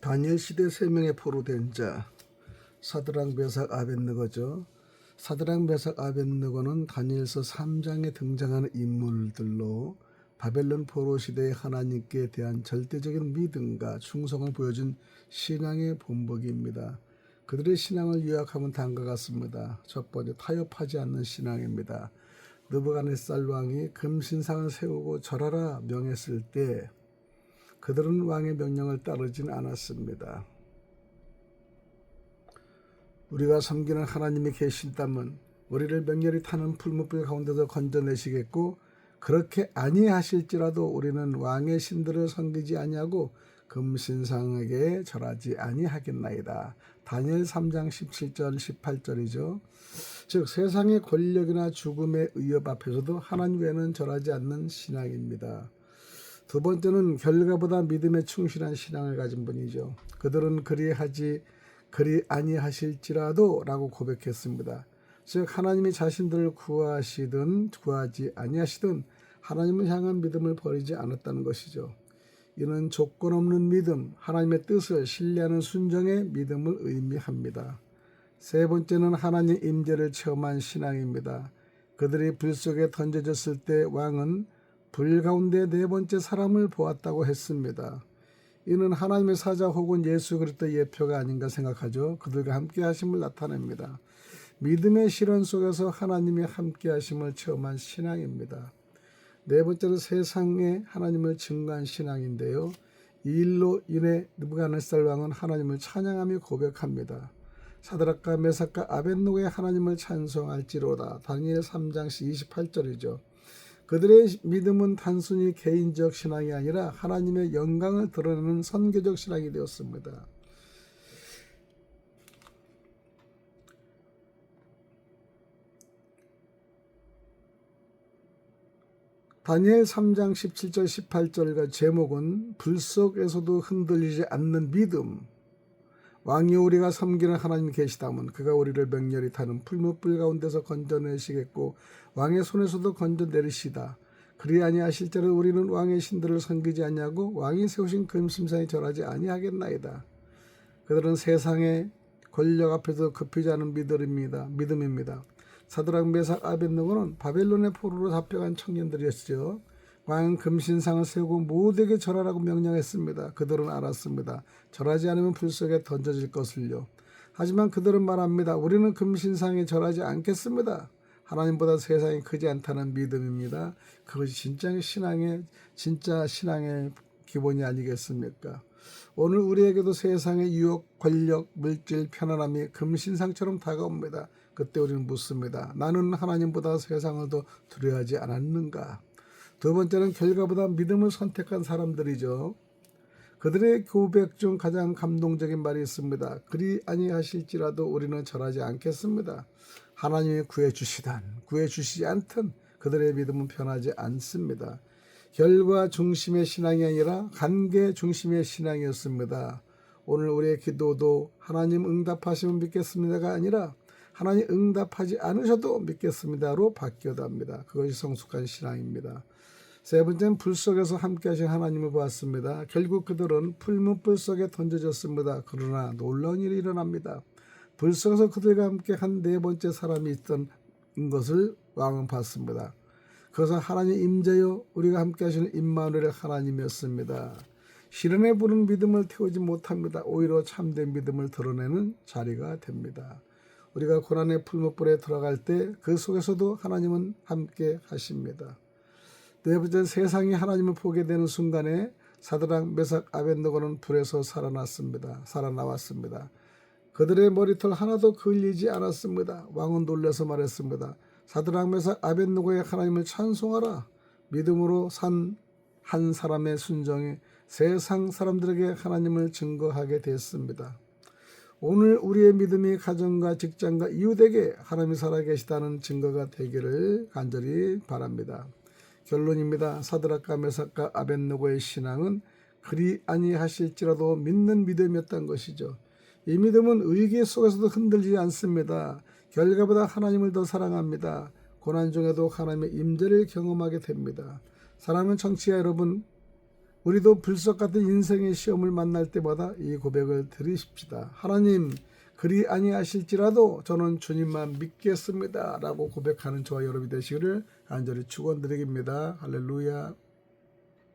다니엘 시대 세 명의 포로 된 자 사드랑 메삭 아벤느거죠. 사드랑 메삭 아벤느거는 다니엘서 3장에 등장하는 인물들로 바벨론 포로 시대의 하나님께 대한 절대적인 믿음과 충성을 보여준 신앙의 본보기입니다. 그들의 신앙을 요약하면 다음과 같습니다. 첫 번째 타협하지 않는 신앙입니다. 느부갓네살 왕이 금신상을 세우고 절하라 명했을 때 그들은 왕의 명령을 따르진 않았습니다. 우리가 섬기는 하나님이 계신다면 우리를 명렬히 타는 풀무불 가운데서 건져내시겠고 그렇게 아니하실지라도 우리는 왕의 신들을 섬기지 아니하고 금신상에게 절하지 아니하겠나이다. 다니엘 3장 17절 18절이죠. 즉 세상의 권력이나 죽음의 위협 앞에서도 하나님 외에는 절하지 않는 신앙입니다. 두 번째는 결과보다 믿음에 충실한 신앙을 가진 분이죠. 그들은 그리하지 그리 아니하실지라도라고 고백했습니다. 즉 하나님이 자신들을 구하시든 구하지 아니하시든 하나님을 향한 믿음을 버리지 않았다는 것이죠. 이는 조건 없는 믿음, 하나님의 뜻을 신뢰하는 순정의 믿음을 의미합니다. 세 번째는 하나님 임재를 체험한 신앙입니다. 그들이 불 속에 던져졌을 때 왕은 불 가운데 네 번째 사람을 보았다고 했습니다. 이는 하나님의 사자 혹은 예수 그리스도의 예표가 아닌가 생각하죠. 그들과 함께 하심을 나타냅니다. 믿음의 실현 속에서 하나님의 함께 하심을 체험한 신앙입니다. 네 번째는 세상에 하나님을 증거한 신앙인데요. 이 일로 인해 느부갓네살 왕은 하나님을 찬양하며 고백합니다. 사드락과 메삭과 아벤노의 하나님을 찬송할지로다. 다니엘 3장 28절이죠. 그들의 믿음은 단순히 개인적 신앙이 아니라 하나님의 영광을 드러내는 선교적 신앙이 되었습니다. 다니엘 3장 17절 18절과 제목은 불 속에서도 흔들리지 않는 믿음. 왕이 우리가 섬기는 하나님 계시다면 그가 우리를 명렬히 타는 풀무불 가운데서 건져내시겠고 왕의 손에서도 건져내리시다. 그리 아니하실지라 우리는 왕의 신들을 섬기지 아니하고 왕이 세우신 금심상에 절하지 아니하겠나이다. 그들은 세상의 권력 앞에서 급히지 않은 믿음입니다. 믿음입니다. 사드락 메삭 아벤느고는 바벨론의 포로로 잡혀간 청년들이었죠. 왕은 금신상을 세우고 모두에게 절하라고 명령했습니다. 그들은 알았습니다. 절하지 않으면 불 속에 던져질 것을요. 하지만 그들은 말합니다. 우리는 금신상에 절하지 않겠습니다. 하나님보다 세상이 크지 않다는 믿음입니다. 그것이 진짜 신앙의 진짜 신앙의 기본이 아니겠습니까? 오늘 우리에게도 세상의 유혹, 권력, 물질, 편안함이 금신상처럼 다가옵니다. 그때 우리는 묻습니다. 나는 하나님보다 세상을 더 두려워하지 않았는가? 두 번째는 결과보다 믿음을 선택한 사람들이죠. 그들의 고백 중 가장 감동적인 말이 있습니다. 그리 아니하실지라도 우리는 절하지 않겠습니다. 하나님이 구해 주시단 구해 주시지 않든 그들의 믿음은 변하지 않습니다. 결과 중심의 신앙이 아니라 관계 중심의 신앙이었습니다. 오늘 우리의 기도도 하나님 응답하시면 믿겠습니다가 아니라 하나님 응답하지 않으셔도 믿겠습니다로 바뀌어야 합니다. 그것이 성숙한 신앙입니다. 세 번째는 불 속에서 함께 하신 하나님을 보았습니다. 결국 그들은 풀무불 속에 던져졌습니다. 그러나 놀라운 일이 일어납니다. 불 속에서 그들과 함께 한 네 번째 사람이 있던 것을 왕은 봤습니다. 그것은 하나님 임재요 우리가 함께 하시는 임마누엘의 하나님이었습니다. 실현에 부른 믿음을 태우지 못합니다. 오히려 참된 믿음을 드러내는 자리가 됩니다. 우리가 고난의 풀무불에 들어갈 때 그 속에서도 하나님은 함께 하십니다. 네 번째 세상이 하나님을 보게 되는 순간에 사드랑 메삭 아벤노고는 불에서 살아났습니다. 살아나왔습니다. 그들의 머리털 하나도 걸리지 않았습니다. 왕은 놀라서 말했습니다. 사드랑 메삭 아벤노고의 하나님을 찬송하라. 믿음으로 산 한 사람의 순정이 세상 사람들에게 하나님을 증거하게 됐습니다. 오늘 우리의 믿음이 가정과 직장과 이웃에게 하나님이 살아계시다는 증거가 되기를 간절히 바랍니다. 결론입니다. 사드락과 메삭과 아벤누고의 신앙은 그리 아니하실지라도 믿는 믿음이었던 것이죠. 이 믿음은 의기 속에서도 흔들리지 않습니다. 결과보다 하나님을 더 사랑합니다. 고난 중에도 하나님의 임재를 경험하게 됩니다. 사랑하는 청취자 여러분, 우리도 불석 같은 인생의 시험을 만날 때마다 이 고백을 드리십시다. 하나님, 그리 아니하실지라도 저는 주님만 믿겠습니다. 라고 고백하는 저와 여러분이 되시기를 안전히 축원드립니다. 할렐루야.